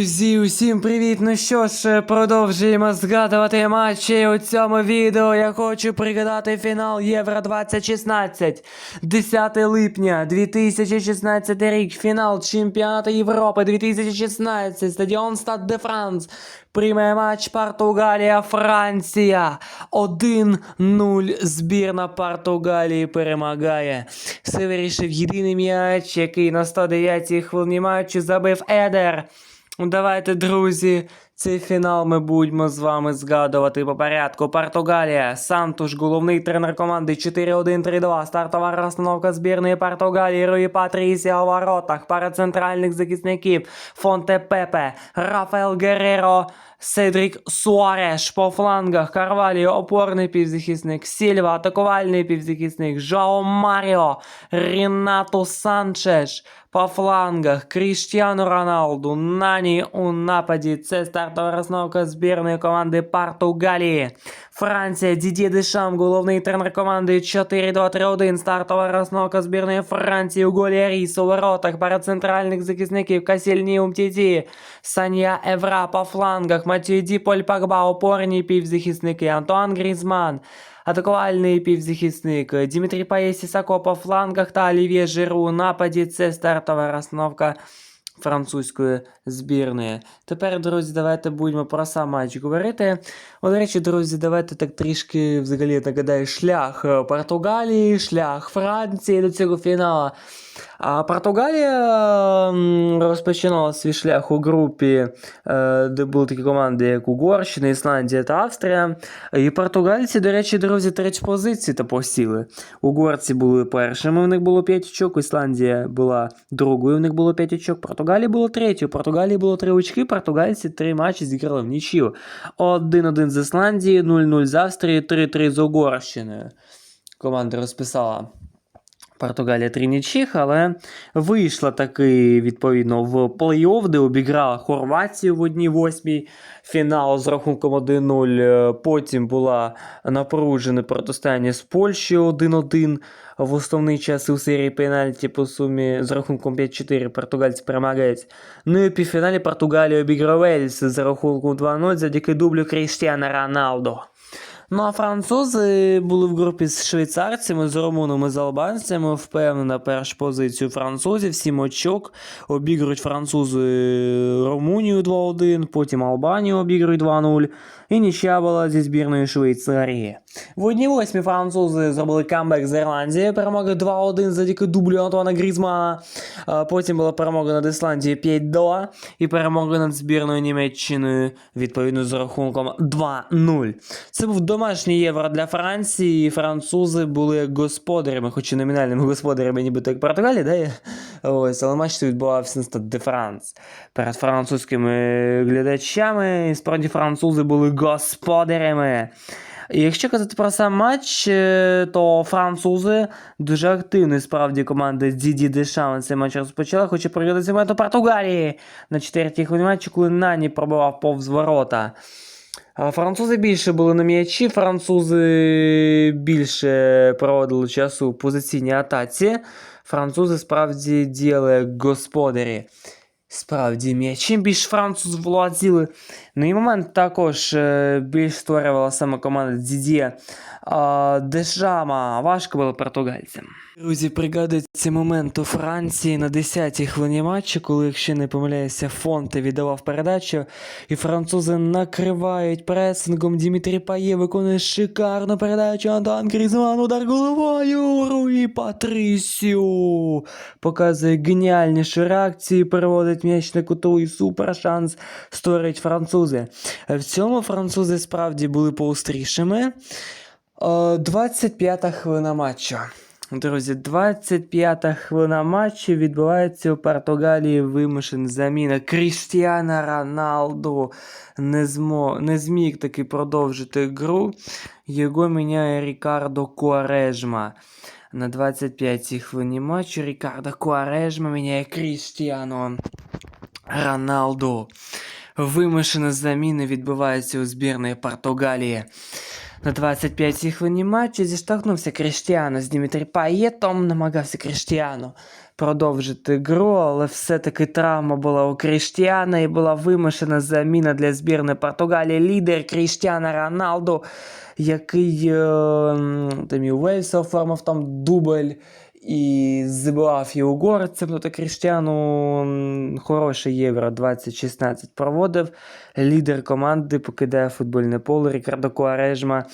Друзі, усім привіт! Ну що ж, продовжуємо згадувати матчі. У цьому відео я хочу пригадати фінал Євро 2016. 10 липня 2016 рік. Фінал Чемпіонату Європи 2016. Стадіон Стад де Франс. Приймає матч Португалія-Франція. 1-0 збірна Португалії перемагає. Все вирішив єдиний м'яч, який на 109-й хвилині матчу забив Едер. Ну, Давайте, друзі, цей фінал ми будемо з вами згадувати по порядку. Португалія, Сантуш, головний тренер команди 4-1-3-2. Стартова розстановка збірної Португалії, Руї Патрісія у воротах, пара центральних захисників, Фонте Пепе, Рафаел Герреро, Седрік Суареш по флангах, Карваліо, опорний півзахисник, Сільва, атакувальний півзахисник, Жао Маріо, Рінато Санчеш, по флангах. Кріштіану Роналду, Нані у нападі. Це стартова розновка збірної команди Португалії. Франція, Дідє Дешам, головний тренер команди 4-2-3-1. Стартова розновка збірної Франції у голі Ріс у воротах перед центральних захисників Касільні Умтіті, Саня Евра по флангах, Матюді Поль Пагба, опорні півзахисники, Антуан Грізман. Атакувальний півзахисник Дмитрій Паєсі Сако по флангах та Олів'є Жиру у нападі. Це стартова розстановка французької збірної. Тепер, друзі, давайте будемо про сам матч говорити. О, до речі, друзі, давайте так трішки взагалі нагадаю шлях е, Португалії, шлях Франції до цього фіналу. А Португалія розпочинала свій шлях у групі, е, де були такі команди, як Угорщина, Ісландія та Австрія. І португальці, до речі, друзі, третю позицію та посіли. Угорці були першими, в них було 5 очок, Ісландія була другою, в них було 5 очок. Португалія була було у Португалії було три очки, португальці три матчі зіграли в нічию. 1-1 з Ісландії, 0-0 з Австрії, 3-3 з Угорщиною. Команда розписала. Португалія три нічих, але вийшла таки відповідно в плей-офф, де обіграла Хорватію в одній восьмій фінал з рахунком 1-0. Е, Потім була напружене протистояння з Польщею 1-1 в основний час у серії пенальті по сумі з рахунком 5-4 португальці перемагають. Ну і у півфіналі Португалія обіграє Вельс за рахунком 2-0 завдяки дублю Кріштіана Роналдо. Ну а французи були в групі з швейцарцями, з румунами, з албанцями. Впевнена першу позицію французів, 7 очок. Обігрують французи Румунію 2-1, потім Албанію обігрують 2-0. І нічия була зі збірної Швейцарії. В одній восьмі французи зробили камбек з Ірландії, перемогли 2-1 завдяки дублю Антуана Грізмана. Потім була перемога над Ісландією 5-2 і перемога над збірною Німеччиною відповідно з рахунком 2-0. Це був домашній євро для Франції. Французи були господарями, хоч і номінальними господарями, нібито як Португалія, да? Ось, але матч відбувався на Стад де Франс. Перед французькими глядачами. І справді французи були господарями. І Якщо казати про сам матч, е, то французи дуже активно справді команда Діді Дешам цей матч розпочала. Хочу пригадати момент у Португалії на четвертій хвилині матчу, коли Нані пробивав повз ворота. Французи більше були на м'ячі, французи більше проводили часу у позиційній атаці. Французи справді діяли господарі. Справді, м'ячем більш француз володіли. Ну і момент також е, більш створювала саме команда Дідє а, Дешама. Важко було португальцям. Друзі, пригадується момент у Франції на 10-й хвилині матчу, коли, якщо не помиляюся, Фонте віддавав передачу, і французи накривають пресингом. Дімітрі Пає виконує шикарну передачу. Антуан Грізман, удар головою. Руї Патрісіо показує геніальнішу реакцію, переводить м'яч на куту і супер шанс створить французи. В цьому французи справді були поострішими. Е, 25-та хвилина матчу. Друзі, 25-та хвилина матчу відбувається у Португалії вимушена заміна. Кріштіана Роналду не, змо... не зміг таки продовжити гру. Його міняє Рікардо Куарежма. На 25-й хвилині матчу Рікардо Куарежма міняє Кріштіану Роналду. Вимушена заміна відбувається у збірної Португалії. На 25-й хвилині матчу зіштовхнувся Кріштіану з Дімітрі Паєтом, намагався Кріштіану продовжити гру, але все-таки травма була у Кріштіана і була вимушена заміна для збірної Португалії. Лідер Кріштіана Роналду, який е, там і Уельса оформив там дубль. І забивав і угорцям, тобто Кріштіану м, хороше Євро 2016 проводив. Лідер команди покидає футбольне поле. Рікардо Куарежма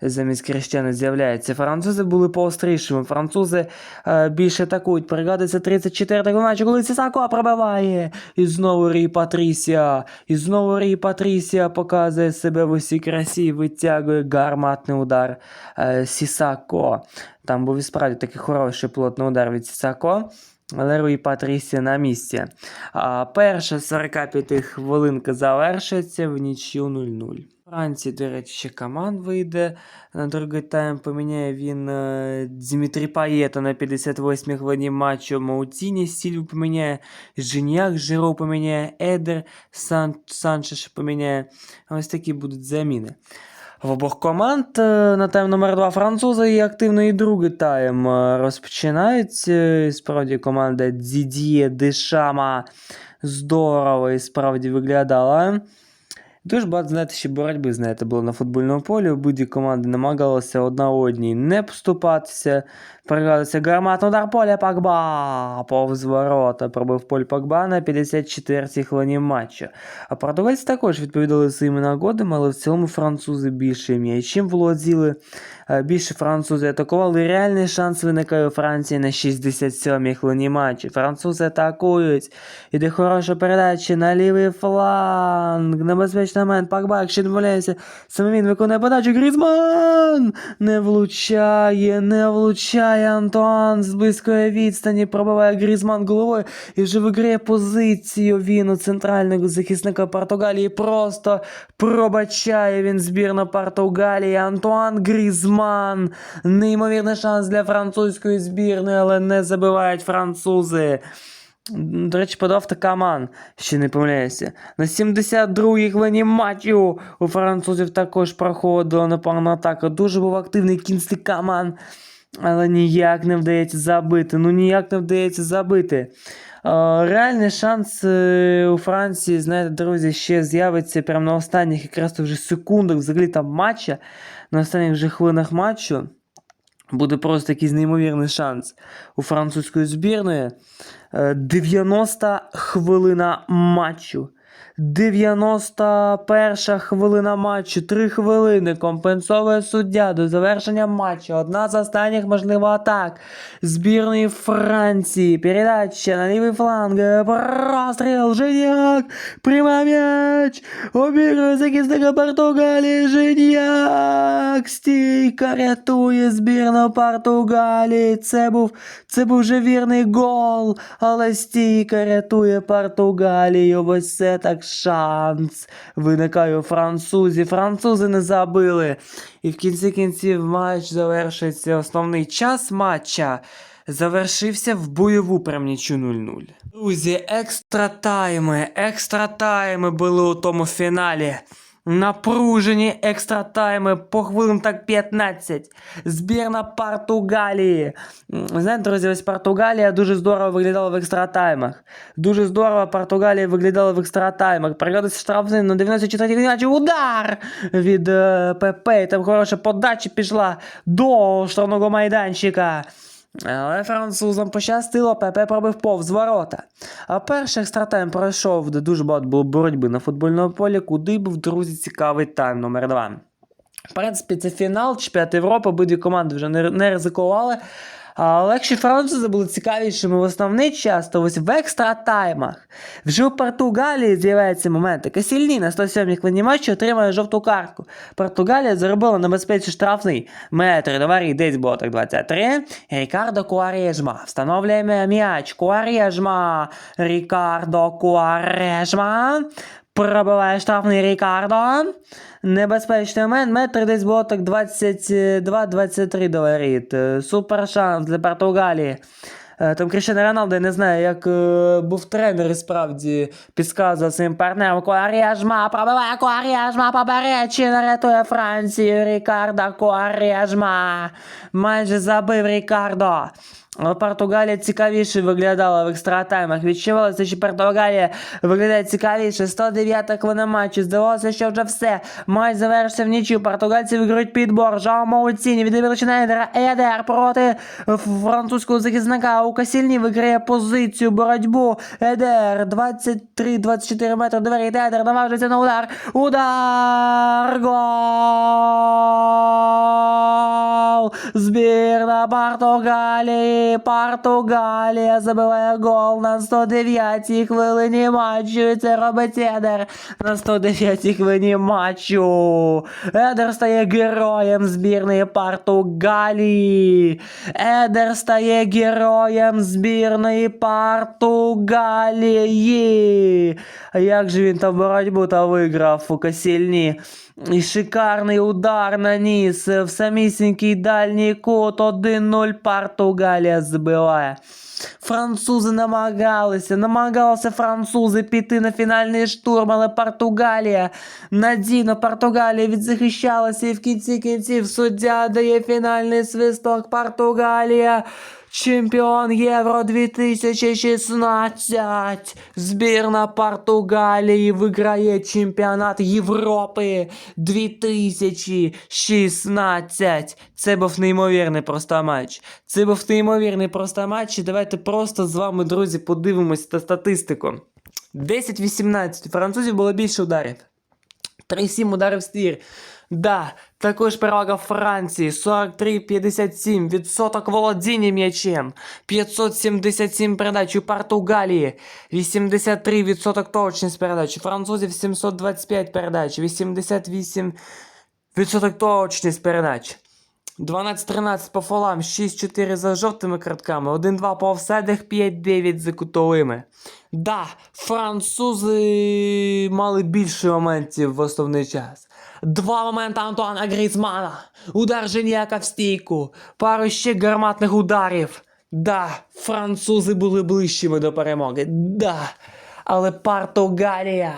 замість Кріштіана з'являється. Французи були поострішими. Французи е, більше атакують. Пригадується 34-го матчу, коли Сісако пробиває. І знову Рі Патрісія. І знову Рі Патрісія показує себе в усій красі витягує гарматний удар е, Сісако. Там був і справді такий хороший плотний удар від Сісако. Але Руї Патрісія на місці. А перша 45 хвилинка завершиться в нічю 0-0. Франції, до речі, ще команд вийде на другий тайм. Поміняє він е, Дмитрі Паєта на 58-й хвилині матчу. Маутіні Сільву поміняє, Женяк, Жиро поміняє, Едер, Сан, Санчеш поміняє. Ось такі будуть заміни. В обох команд е, на тайм номер 2 французи і активно і другий тайм е, розпочинають. Е, Справді команда Дідіє Дешама здорово і справді виглядала. Дуже багато, знаєте, ще боротьби, знаєте, було на футбольному полі. Обидві команди намагалися одна одній не поступатися. Пригадується гарматний удар поля Пакба. Повз ворота пробив Поль Пакба на 54-й хвилині матчу. А португальці також відповідали своїми нагодами, але в цілому французи більше м'ячем володіли. Е, Більше французи атакували. Реальний шанс виникає у Франції на 67-й хвилині матчу. Французи атакують. Іде хороша передача на лівий фланг. Небезпечний момент. Пакба, якщо не саме він виконує подачу. Грізман! Не влучає, не влучає Антуан з близької відстані. Пробиває Грізман головою і вже виграє позицію він у центрального захисника Португалії. Просто пробачає він збірну Португалії. Антуан Грізман. Неймовірний шанс для французької збірної, але не забивають французи. До речі, подав Такаман, ще не помиляюся. На 72-й хвилині матчу у французів також проходила напевно атака. Дуже був активний кінський Каман, але ніяк не вдається забити. Ну ніяк не вдається забити. Реальний шанс е, у Франції, знаєте, друзі, ще з'явиться прямо на останніх якраз вже секундах взагалі там матча, на останніх вже хвилинах матчу. Буде просто якийсь неймовірний шанс у французької збірної. Е, 90 хвилина матчу. 91 хвилина матчу. 3 хвилини. Компенсовує суддя до завершення матчу. Одна з останніх, можливо, атак збірної Франції. Передача на лівий фланг. Простріл. Женяк. Пряма м'яч. Обігрує захисника Португалії. Женяк. Стійка рятує збірну Португалії. Це був, це був вже вірний гол. Але стійка рятує Португалію. Ось це так шанс. Виникає у французів. Французи не забили. І в кінці кінців матч завершиться. Основний час матча завершився в бойову прямнічу 0-0. Друзі, екстра тайми, екстра тайми були у тому фіналі. Напружені екстра тайми по хвилин так 15. Збірна Португалії. М, Знаєте, друзі, ось Португалія дуже здорово виглядала в екстра таймах. Дуже здорово Португалія виглядала в екстра таймах. Пригадується штрафний на 94-й м'ячі. Удар від е, ПП. І там хороша подача пішла до штрафного майданчика. Але французам пощастило, ПП пробив повз ворота. А перший екстратайм пройшов, де дуже багато було боротьби на футбольному полі, куди був, друзі, цікавий тайм номер 2 В принципі, це фінал чемпіонат Європи, обидві команди вже не ризикували. Але якщо французи були цікавішими в основний час, то ось в екстра таймах вже у Португалії з'являється момент. Касільні на 107-й хвилині матчу отримає жовту картку. Португалія заробила небезпечний штрафний метр до варі, десь було так 23. Рікардо Куарежма встановлює м'яч. Куарежма. Рікардо Куарежма. Пробиває штрафний Рікардо. Небезпечний момент. Метр десь було так 22-23 до воріт. Е, Супер шанс для Португалії. Е, Там Кріщано Роналдо, я не знаю, як е, був тренер і справді підказував своїм партнерам Куаріажма, пробиває Куаріажма, поперечина рятує Францію, Рікардо Куаріажма. Майже забив Рікардо. Португалія цікавіше виглядала в екстратаймах. Відчувалося, що Португалія виглядає цікавіше. 109 хвилина матчу. Здавалося, що вже все. Матч завершився в нічю. Португальці виграють підбор. Жао Мауціні відбили Едера. Едер проти французького захисника. У Касільні виграє позицію боротьбу. Едер 23-24 метри до воріт. Едер наважується на удар. Удар! Гол! Збірна Португалії. Португалія забиває гол на 109-й хвилині матчу. І Це робить Едер на 109-й хвилині матчу. Едер стає героєм збірної Португалії. Едер стає героєм збірної Португалії. А як же він там боротьбу та виграв у Касільні? І шикарний удар наніс в самісінький дальній кут. 1-0 Португалія збиває. Французи намагалися, намагалися французи піти на фінальний штурм, але Португалія надійно Португалія відзахищалася і в кінці кінців суддя дає фінальний свисток Португалія. Чемпіон Євро 2016. Збірна Португалії виграє чемпіонат Європи 2016. Це був неймовірний просто матч. Це був неймовірний просто матч. І давайте просто з вами, друзі, подивимось на статистику. 10-18. Французів було більше ударів. 3-7 ударів в ствір. Да, також перевага Франції 43-57, відсоток володіння м'ячем, 577 передач у Португалії, 83 відсоток точність передач, у французів 725 передач, 88 відсоток точність передач. 12-13 по фолам, 6-4 за жовтими картками, 1-2 по офсайдах, 5-9 за кутовими. Да, французи мали більше моментів в основний час. Два моменти Антуана Грізмана, удар Женіака в стійку, пару ще гарматних ударів. Да, французи були ближчими до перемоги. Да. Але Португалія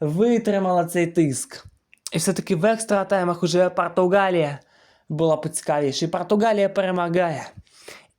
витримала цей тиск. І все-таки в екстра таймах уже Португалія була поцікавіше. І Португалія перемагає.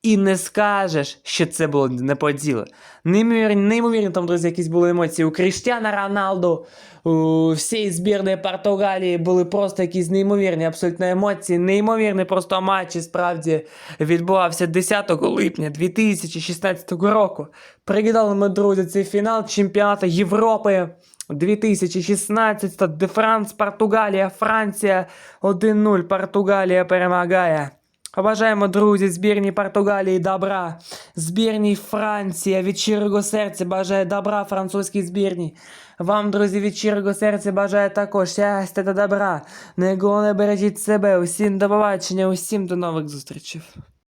І не скажеш, що це було не по ділу. Неймовірні, неймовірні там, друзі, якісь були емоції. У Кріштіана Роналду, у всієї збірної Португалії були просто якісь неймовірні абсолютно емоції. Неймовірний просто матч, і справді відбувався 10 липня 2016 року. Пригадали ми, друзі, цей фінал чемпіонату Європи. 2016 де Франц, Португалія, Франція 1-0. Португалія перемагає. Побажаємо, друзі, збірній Португалії добра. Збірній Франція від щирого серця бажає добра французькій збірні. Вам, друзі, від щирого серця бажаю також щастя та добра. Не бережіть себе. Усім до побачення, усім до нових зустрічей.